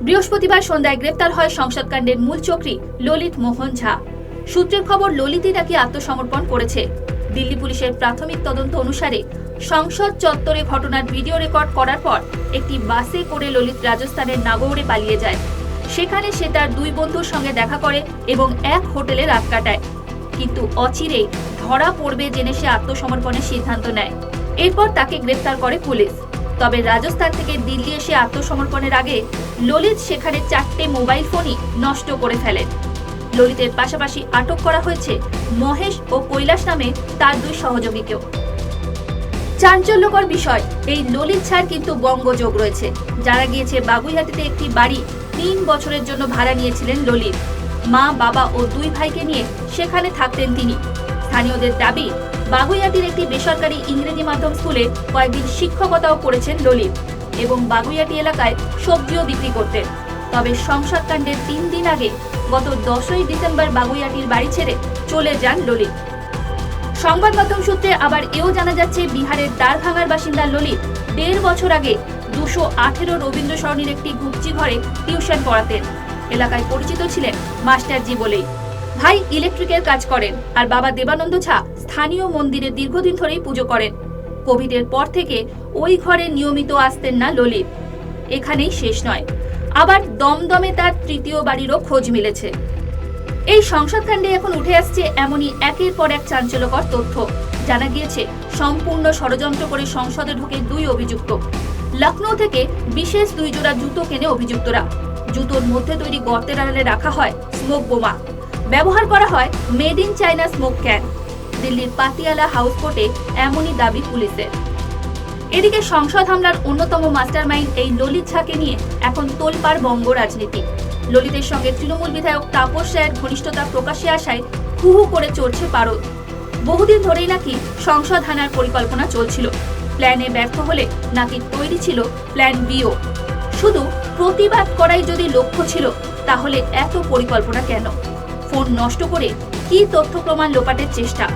বৃহস্পতিবার সন্ধ্যায় গ্রেপ্তার হয় সংসদকাণ্ডের মূল চক্রী ললিত মোহন ঝা। সূত্রের খবর, ললিতই নাকি আত্মসমর্পণ করেছে। দিল্লি পুলিশের প্রাথমিক তদন্ত অনুসারে সংসদ চত্বরে ঘটনার ভিডিও রেকর্ড করার পর একটি বাসে করে ললিত রাজস্থানের নাগৌরে পালিয়ে যায়। সেখানে সে তার দুই বন্ধুর সঙ্গে দেখা করে এবং এক হোটেলে রাত কাটায়। কিন্তু অচিরেই ধরা পড়বে জেনে সে আত্মসমর্পণের সিদ্ধান্ত নেয়। এরপর তাকে গ্রেপ্তার করে পুলিশ। তবে রাজস্থান থেকে দিল্লি এসে আত্মসমর্পণের আগে ললিত সেখানে চারটে মোবাইল ফোনই নষ্ট করে ফেলেন। ললিতের পাশাপাশি আটক করা হয়েছে মহেশ ও কৈলাস নামে তার দুই সহযোগীকেও। চাঞ্চল্যকর বিষয়, এই ললিত ছাড় কিন্তু বঙ্গযোগ রয়েছে। যারা গিয়েছে বাগুইহাটিতে একটি বাড়ি তিন বছরের জন্য ভাড়া নিয়েছিলেন ললিত। মা, বাবা ও দুই ভাইকে নিয়ে সেখানে থাকতেন তিনি। স্থানীয়দের দাবি বাগুইহাটির একটি বেসরকারি ইংরেজি মাধ্যম স্কুলে কয়েকদিন শিক্ষকতাও করেছেন ললিত এবং বাগুইহাটি এলাকায় সবজিও বিক্রি করতেন। তবে সংসদকাণ্ডের তিন দিন আগে গত দশই ডিসেম্বর বাগুইহাটির বাড়ি ছেড়ে চলে যান ললিত সংবাদ মাধ্যম সূত্রে আবার এও জানা যাচ্ছে, বিহারের দ্বারভাঙার বাসিন্দা ললিত দেড় বছর আগে দুশো আঠেরো রবীন্দ্র সরণির একটি গুপচি ঘরে টিউশন পড়াতেন। এলাকায় পরিচিত ছিলেন মাস্টারজি বলেই। ভাই ইলেকট্রিকের কাজ করেন, আর বাবা দেবানন্দ ঝা স্থানীয় মন্দিরে দীর্ঘদিন ধরেই পুজো করেন। কোভিডের পর থেকে ওই ঘরে নিয়মিত আসতেন না ললিত। এখানেই শেষ নয়। আবার দমদমে তার তৃতীয় বাড়িরও খোঁজ মিলেছে। এই সংসদকাণ্ডে এখন উঠে আসছে এমনই একের পর এক চাঞ্চল্যকর তথ্য। জানা গিয়েছে, সম্পূর্ণ ষড়যন্ত্র করে সংসদে ঢোকে দুই অভিযুক্ত। লখনৌ থেকে বিশেষ দুই জোড়া জুতো কেনে অভিযুক্তরা। জুতোর মধ্যে তৈরি গর্তের আড়ালে রাখা হয় স্মোক বোমা। ব্যবহার করা হয় made in China smoke can. দিল্লির পাতিয়ালা হাউস কোর্টে এমনই দাবি পুলিশের এদিকে সংসদ হামলার অন্যতম মাস্টারমাইন্ড এই ললিত ঝাকে নিয়ে এখন তোলপাড় বঙ্গ রাজনীতি। ললিতের সঙ্গে তৃণমূল বিধায়ক তাপস রায়ের ঘনিষ্ঠতা প্রকাশে আসায় হু হু করে চলছে পারদ। বহুদিন ধরেই নাকি সংসদ হানার পরিকল্পনা চলছিল। প্ল্যানে ব্যর্থ হলে নাকি তৈরি ছিল প্ল্যান বিও শুধু প্রতিবাদ করাই যদি লক্ষ্য ছিল, তাহলে এত পরিকল্পনা কেন? ফোন নষ্ট করে কি তথ্য প্রমাণ লোপাটের চেষ্টা?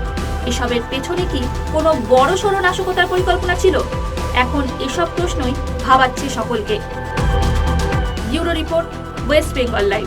এসবের পেছনে কি কোনো বড় সড় নাশকতার পরিকল্পনা ছিল? এখন এসব প্রশ্নই ভাবাচ্ছে সকলকে। Euro report West Bengal live.